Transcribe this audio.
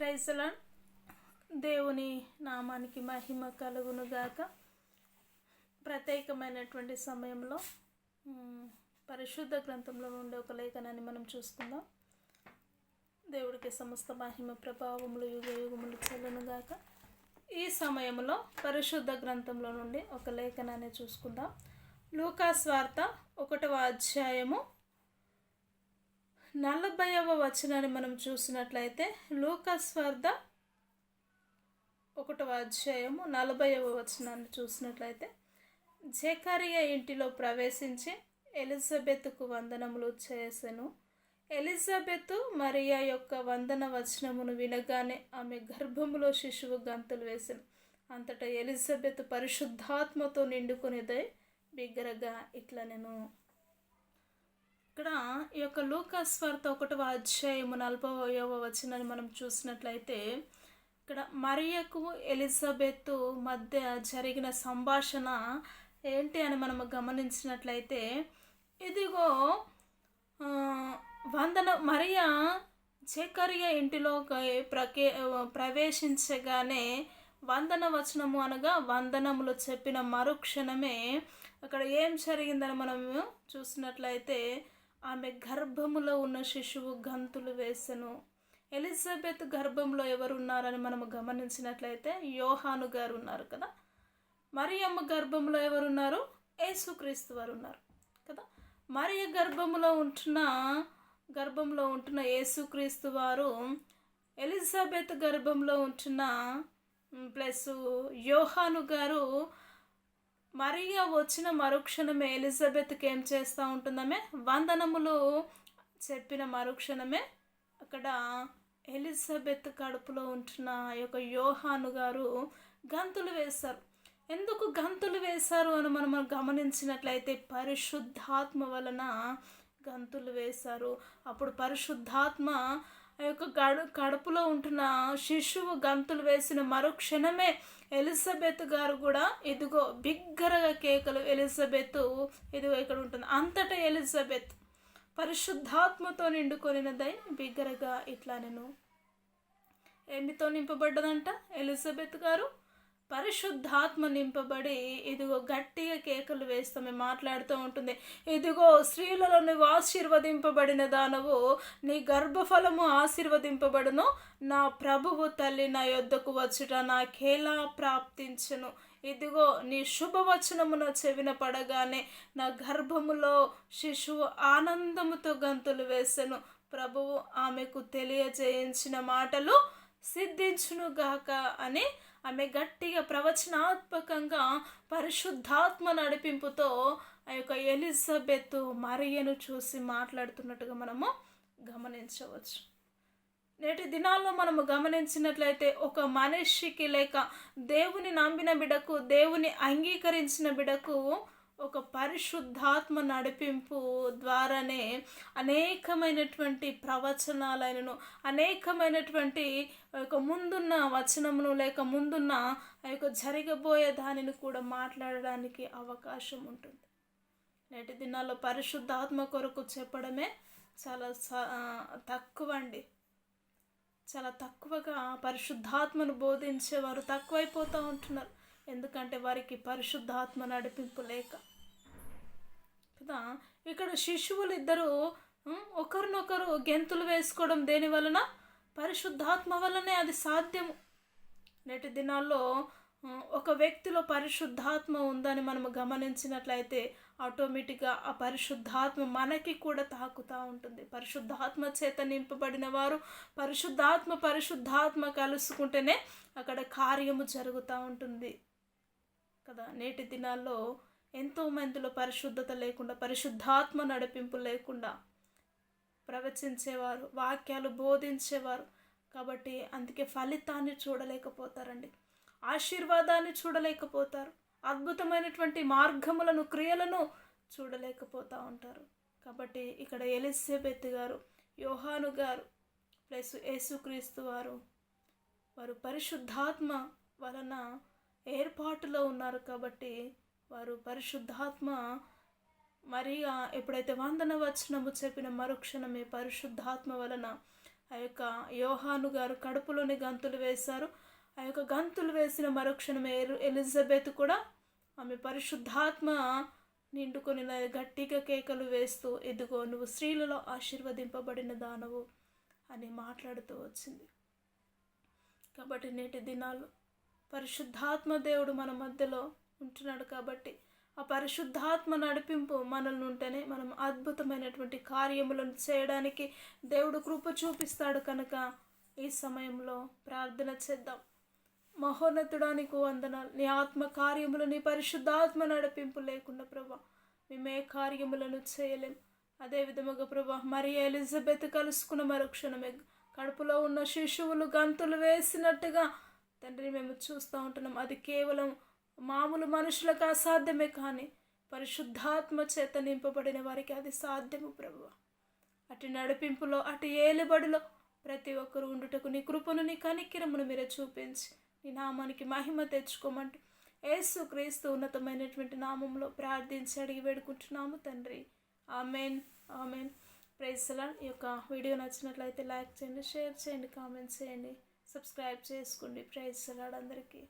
ప్రైజల దేవుని నామానికి మహిమ కలుగును గాక ప్రత్యేకమైనటువంటి సమయంలో పరిశుద్ధ గ్రంథంలో ఉండే ఒక లేఖనాన్ని మనం చూసుకుందాం. దేవుడికి సమస్త మహిమ ప్రభావములు యుగ యుగములు చెల్లును గాక ఈ సమయంలో పరిశుద్ధ గ్రంథంలో నుండి ఒక లేఖనాన్ని చూసుకుందాం. లూకా వార్త ఒకటవ అధ్యాయము నలభైవ వచనాన్ని మనం చూసినట్లయితే లూకాస్ ఒకటవ అధ్యాయము నలభైవ వచనాన్ని చూసినట్లయితే జకరియా ఇంటిలో ప్రవేశించి ఎలిజబెత్కు వందనములు చేసెను. ఎలిజబెత్ మరియా యొక్క వందన వచనమును వినగానే ఆమె గర్భములో శిశువు గంతులు వేసెను. అంతటా ఎలిజబెత్ పరిశుద్ధాత్మతో నిండుకునేదై బిగ్గరగా ఇట్లా నేను ఇక్కడ ఈ యొక్క లూకాస్వార్త ఒకటవ అధ్యాయము నలభైవ వచనాన్ని మనం చూసినట్లయితే ఇక్కడ మరియకు ఎలిజబెత్ మధ్య జరిగిన సంభాషణ ఏంటి అని మనం గమనించినట్లయితే ఇదిగో వందన మరియా జకర్య ఇంటిలో ప్రకే ప్రవేశించగానే వందన వచనము అనగా వందనములు చెప్పిన మరుక్షణమే అక్కడ ఏం జరిగిందని మనం చూసినట్లయితే ఆమె గర్భములో ఉన్న శిశువు గంతులు వేసెను. ఎలిజబెత్ గర్భంలో ఎవరు ఉన్నారని మనం గమనించినట్లయితే యోహాను గారు ఉన్నారు కదా. మరియమ్మ గర్భంలో ఎవరున్నారు? యేసుక్రీస్తు వారు ఉన్నారు కదా. మరియ గర్భంలో ఉంటున్న గర్భంలో ఉంటున్న యేసుక్రీస్తు వారు ఎలిజబెత్ గర్భంలో ఉంటున్న ప్లస్ యోహాను గారు మరియా వచ్చిన మరుక్షణమే ఎలిజబెత్కి ఏం చేస్తూ ఉంటుందమే వందనములు చెప్పిన మరుక్షణమే అక్కడ ఎలిజబెత్ కడుపులో ఉంటున్న ఆ యొక్క యోహాను గారు గంతులు వేశారు. ఎందుకు గంతులు వేశారు అని మనం గమనించినట్లయితే పరిశుద్ధాత్మ వలన గంతులు వేశారు. అప్పుడు పరిశుద్ధాత్మ ఆ యొక్క గడు కడుపులో ఉంటున్న శిశువు గంతులు వేసిన మరుక్షణమే ఎలిజబెత్ గారు కూడా ఇదిగో బిగ్గరగా కేకలు ఎలిజబెత్ ఇదిగో ఇక్కడ ఉంటుంది. అంతటా ఎలిజబెత్ పరిశుద్ధాత్మతో నిండుకొనినదై బిగ్గరగా ఇట్లా నేను. ఏమితో నింపబడ్డదంట? ఎలిజబెత్ గారు పరిశుద్ధాత్మ నింపబడి ఇదిగో గట్టిగా కేకలు వేస్తామే మాట్లాడుతూ ఉంటుంది. ఇదిగో స్త్రీలలో నువ్వు ఆశీర్వదింపబడిన దానవు నీ గర్భఫలము ఆశీర్వదింపబడును. నా ప్రభువు తల్లి నా యొద్దకు వచ్చుట నాకేలా ప్రాప్తించును? ఇదిగో నీ శుభవచనమున చెవిన పడగానే నా గర్భములో శిశువు ఆనందముతో గంతులు వేసెను. ప్రభువు ఆమెకు తెలియజేయించిన మాటలు సిద్ధించునుగాక అని ఆమె గట్టిగా ప్రవచనాత్మకంగా పరిశుద్ధాత్మ నడిపింపుతో ఆ యొక్క ఎలిజబెత్ మరియను చూసి మాట్లాడుతున్నట్టుగా మనము గమనించవచ్చు. నేటి దినాల్లో మనము గమనించినట్లయితే ఒక మనిషికి లేక దేవుని నమ్మిన బిడకు దేవుని అంగీకరించిన బిడకు ఒక పరిశుద్ధాత్మ నడిపింపు ద్వారానే అనేకమైనటువంటి ప్రవచనాలైనను అనేకమైనటువంటి ఒక ముందున్న వచనమును లేక ముందున్న ఆ యొక్క జరగబోయే దానిని కూడా మాట్లాడడానికి అవకాశం ఉంటుంది. నేటి దినాల్లో పరిశుద్ధాత్మ కొరకు చెప్పడమే చాలా స- తక్కువ అండి. చాలా తక్కువగా పరిశుద్ధాత్మను బోధించేవారు తక్కువైపోతూ ఉంటున్నారు. ఎందుకంటే వారికి పరిశుద్ధాత్మ నడిపింపు లేక. కదా? ఇక్కడ శిశువులు ఇద్దరు ఒకరినొకరు గెంతులు వేసుకోవడం దేని వలన? పరిశుద్ధాత్మ వలనే అది సాధ్యము. నేటి దినాల్లో ఒక వ్యక్తిలో పరిశుద్ధాత్మ ఉందని మనం గమనించినట్లయితే ఆటోమేటిక్గా ఆ పరిశుద్ధాత్మ మనకి కూడా తాకుతూ ఉంటుంది. పరిశుద్ధాత్మ చేత నింపబడిన వారు పరిశుద్ధాత్మ పరిశుద్ధాత్మ కలుసుకుంటేనే అక్కడ కార్యము జరుగుతూ ఉంటుంది. కదా? నేటి దినాల్లో ఎంతో మందిలో పరిశుద్ధత లేకుండా పరిశుద్ధాత్మ నడిపింపు లేకుండా ప్రవచించేవారు వాక్యాలు బోధించేవారు. కాబట్టి అందుకే ఫలితాన్ని చూడలేకపోతారండి. ఆశీర్వాదాన్ని చూడలేకపోతారు. అద్భుతమైనటువంటి మార్గములను క్రియలను చూడలేకపోతూ ఉంటారు. కాబట్టి ఇక్కడ ఎలిజబెత్ గారు యోహాను గారు ప్లస్ యేసుక్రీస్తు వారు వారు పరిశుద్ధాత్మ వలన ఏర్పాటులో ఉన్నారు కాబట్టి వారు పరిశుద్ధాత్మ. మరి ఎప్పుడైతే వందన వచనము చెప్పిన మరుక్షణమే పరిశుద్ధాత్మ వలన ఆ యొక్క యోహాను గారు కడుపులోని గంతులు వేశారు. ఆ యొక్క గంతులు వేసిన మరుక్షణమే ఎలిజబెత్ కూడా ఆమె పరిశుద్ధాత్మ నిండుకొని గట్టిగా కేకలు వేస్తూ ఎదుగో నువ్వు స్త్రీలలో ఆశీర్వదింపబడిన దానవు అని మాట్లాడుతూ వచ్చింది. కాబట్టి నేటి దినాల్లో పరిశుద్ధాత్మ దేవుడు మన మధ్యలో ఉంటున్నాడు కాబట్టి ఆ పరిశుద్ధాత్మ నడిపింపు మనల్ని ఉంటేనే మనం అద్భుతమైనటువంటి కార్యములను చేయడానికి దేవుడు కృప చూపిస్తాడు కనుక ఈ సమయంలో ప్రార్థన చేద్దాం. మహోన్నతుడానికి వందనాలు. నీ ఆత్మ కార్యములు నీ పరిశుద్ధాత్మ నడిపింపు లేకుండా ప్రభా మేమే కార్యములను చేయలేం. అదే విధముగా ప్రభా మరి ఎలిజబెత్ కలుసుకున్న మరుక్షణమే. కడుపులో ఉన్న శిశువులు గంతులు వేసినట్టుగా తండ్రి మేము చూస్తూ ఉంటున్నాం. అది కేవలం మామూలు మనుషులకు అసాధ్యమే కానీ పరిశుద్ధాత్మ చేత నింపబడిన వారికి అది సాధ్యము ప్రభు అటు నడిపింపులో అటు ఏలుబడిలో ప్రతి ఒక్కరు ఉండుటకు నీ కృపను నీ కనికిరమును మీరే చూపించి నీ నామానికి మహిమ తెచ్చుకోమంటూ యేసు క్రీస్తు ఉన్నతమైనటువంటి నామంలో ప్రార్థించి అడిగి వేడుకుంటున్నాము తండ్రి. Amen amen. ప్రైజ్లా ఈ యొక్క వీడియో నచ్చినట్లయితే లైక్ చేయండి షేర్ చేయండి కామెంట్స్ చేయండి. సబ్స్క్రైబ్ చేసుకోండి ప్రైజ్ అందరికీ.